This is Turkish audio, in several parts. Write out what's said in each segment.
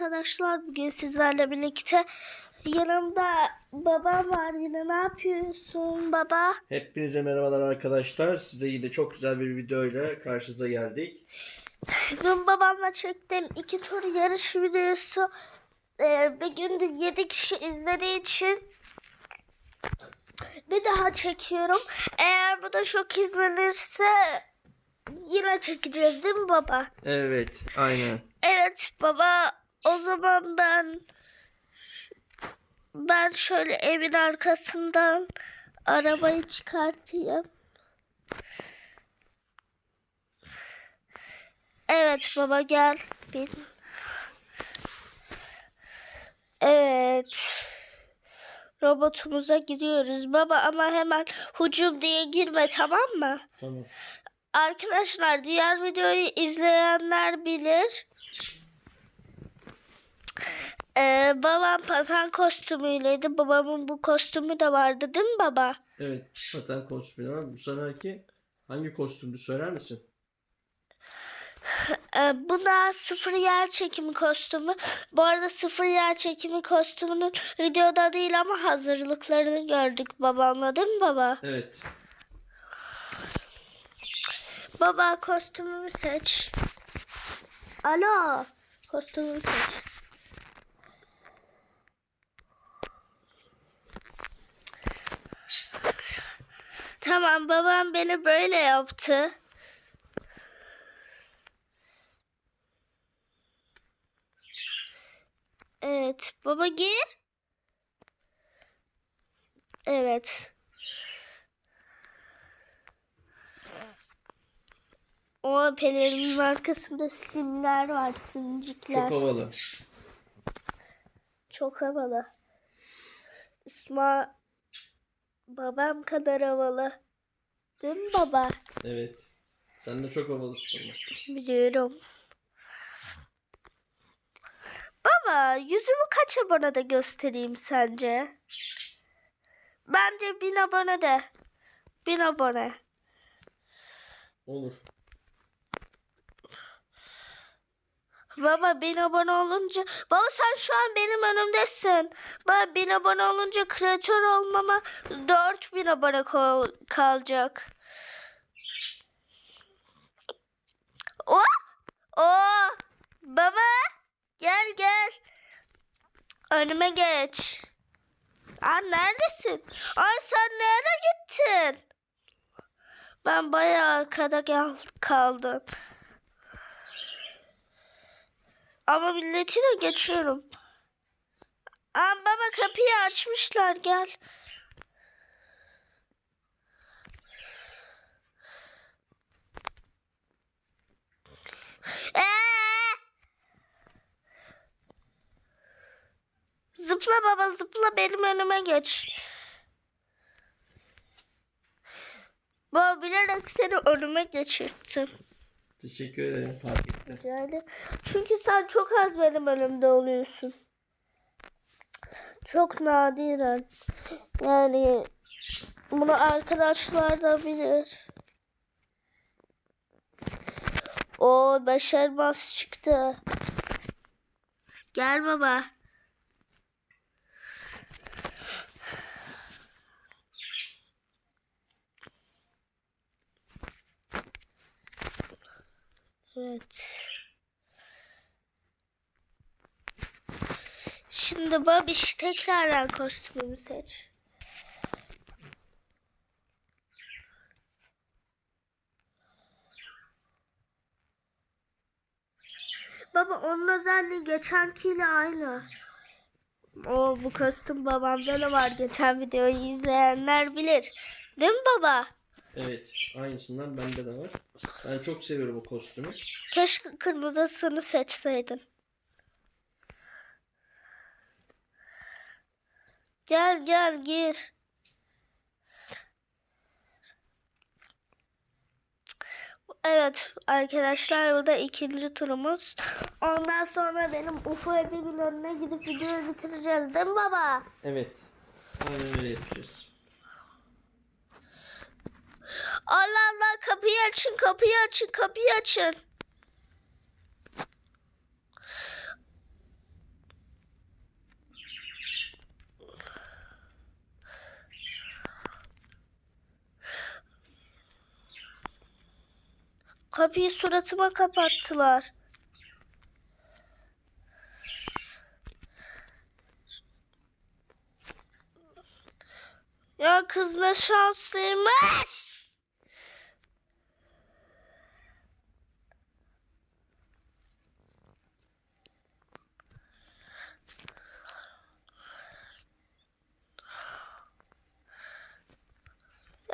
arkadaşlar. Bugün sizlerle birlikte yanımda babam var. Yine ne yapıyorsun baba? Hepinize merhabalar arkadaşlar. Size yine çok güzel bir videoyla karşınıza geldik. Dün babamla çektiğim iki tur yarış videosu e, bir günde 7 kişi izlediği için bir daha çekiyorum. Eğer bu da çok izlenirse yine çekeceğiz değil mi baba? Evet, aynen. Evet baba o zaman ben ben şöyle evin arkasından arabayı çıkartayım. Evet baba gel. Bin. Evet. Robotumuza gidiyoruz baba ama hemen hücum diye girme tamam mı? Tamam. Arkadaşlar diğer videoyu izleyenler bilir. Ee, babam patan kostümüyleydi. Babamın bu kostümü de vardı değil mi baba? Evet, paten kostümü var. Bu seferki hangi kostümdü söyler misin? Ee, bu da sıfır yer çekimi kostümü. Bu arada sıfır yer çekimi kostümünün videoda değil ama hazırlıklarını gördük babamla değil mi baba? Evet. Baba kostümümü seç. Alo. Kostümümü seç. Tamam babam beni böyle yaptı. Evet baba gir. Evet. O pelerinin arkasında simler var, simcikler. Çok havalı. Çok havalı. İsmail babam kadar havalı. Değil mi baba? Evet. Sen de çok havalısın ama. Biliyorum. Baba yüzümü kaç abonede göstereyim sence? Bence bin abone de. Bin abone. Olur. Baba bin abone olunca baba sen şu an benim önümdesin. Baba bin abone olunca kreatör olmama 4000 abone kal- kalacak. O o baba gel gel. Önüme geç. Aa neredesin? Ay sen nereye gittin? Ben bayağı arkada kaldım. Ama milletine geçiyorum. Aa baba kapıyı açmışlar gel. Ee! Zıpla baba zıpla benim önüme geç. Baba bilerek seni önüme geçirttim. Teşekkür ederim. Fark ettim. Ederim. Çünkü sen çok az benim önümde oluyorsun. Çok nadiren. Yani bunu arkadaşlar da bilir. O beş elmas çıktı. Gel baba. Evet. Şimdi Babiş tekrardan kostümümü seç. Baba onun özelliği geçenkiyle aynı. O bu kostüm babamda da var. Geçen videoyu izleyenler bilir. Değil mi baba? Evet, aynısından bende de var. Ben çok seviyorum o kostümü. Keşke kırmızısını seçseydin. Gel gel gir. Evet arkadaşlar bu da ikinci turumuz. Ondan sonra benim Ufo evimin önüne gidip videoyu bitireceğiz değil mi baba? Evet. Aynen öyle yapacağız. Allah Allah kapıyı açın kapıyı açın kapıyı açın. Kapıyı suratıma kapattılar. Ya kız ne şanslıymış.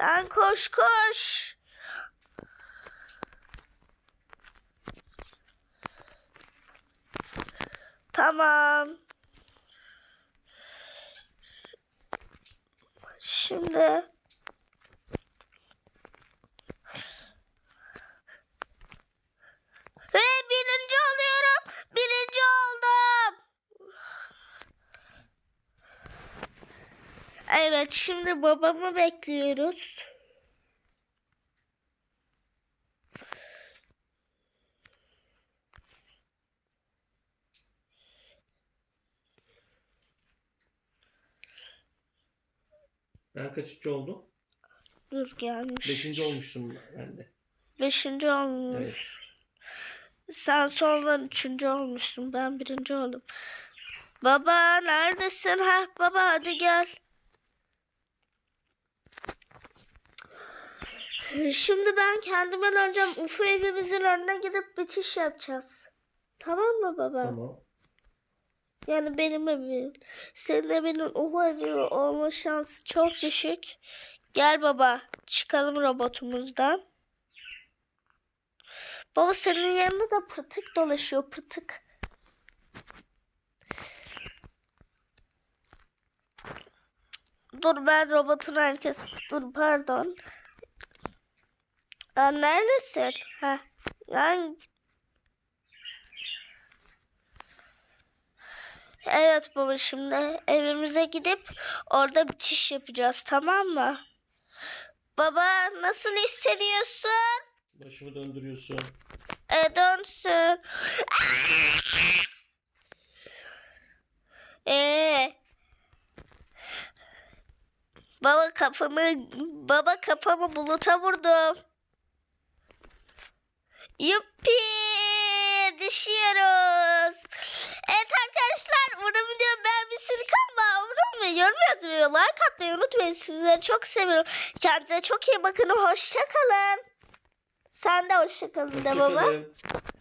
Yani koş koş. Tamam. Şimdi ve birinci oluyorum. Birinci oldum. Evet, şimdi babamı bekliyoruz. Ben kaçıncı oldum? Dur gelmiş. Beşinci olmuşsun ben de. Beşinci olmuş. Evet. Sen sonradan üçüncü olmuşsun. Ben birinci oldum. Baba neredesin? Ha baba hadi gel. Şimdi ben kendime döneceğim. Ufu evimizin önüne gidip bitiş yapacağız. Tamam mı baba? Tamam. Yani benim evim. Senin evinin Ufu evi olma şansı çok düşük. Gel baba çıkalım robotumuzdan. Baba senin yanında da pırtık dolaşıyor pırtık. Dur ben robotun herkes. Dur pardon. Aa, neredesin? Ha. Yani... Evet baba şimdi evimize gidip orada bitiş yapacağız tamam mı? Baba nasıl hissediyorsun? Başımı döndürüyorsun. E dönsün. Ee. Baba kafamı baba kafamı buluta vurdum. Yuppi düşüyoruz. Evet arkadaşlar umarım videomu beğenmişsiniz. Abone olmayı, yorum yazmayı, like atmayı unutmayın. Sizleri çok seviyorum. Kendinize çok iyi bakın. Hoşça kalın. Sen de hoşça kalın de baba. Hoşçakalın.